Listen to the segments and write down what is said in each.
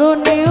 চরণেও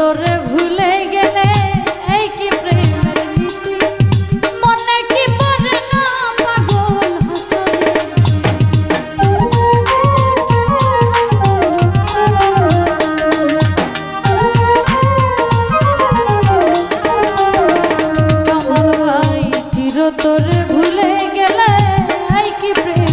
তোরে ভুলে গেলে, এই কি প্রেমের নীতি? মনে কি পড়ে না পাগল হাসরে কামাল ভাই চির তোরে ভুলে গেলে, এই কি প্রেম?